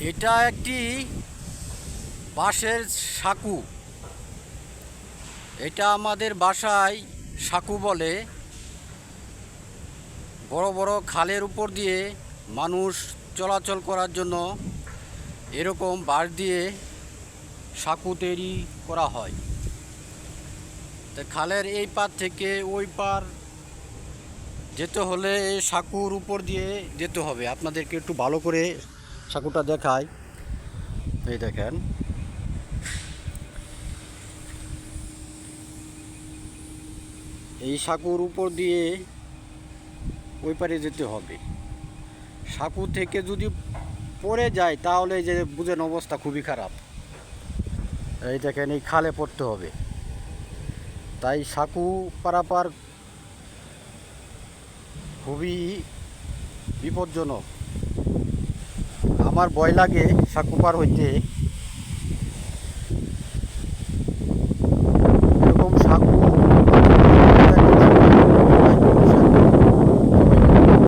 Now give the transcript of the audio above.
এটা একটি বাঁশের সাঁকু। এটা আমাদের বাসায় সাঁকু বলে। বড় বড় খালের উপর দিয়ে মানুষ চলাচল করার জন্য এরকম বাঁশ দিয়ে সাঁকু তৈরি করা হয়। তা খালের এই পার থেকে ওই পার যেতে হলে সাঁকুর উপর দিয়ে যেতে হবে। আপনাদেরকে একটু ভালো করে সাঁকুটা দেখাই। এই দেখেন। এই সাঁকুর উপর দিয়ে ওই পারে যেতে হবে। সাঁকু থেকে যদি পড়ে যায়, তাহলে যে বুঝেন অবস্থা খুবই খারাপ। এই দেখেন, এই খালে পড়তে হবে। তাই সাঁকু পারাপার খুবই বিপজ্জনক। আমার ভয় লাগে সাকুপার হইতে।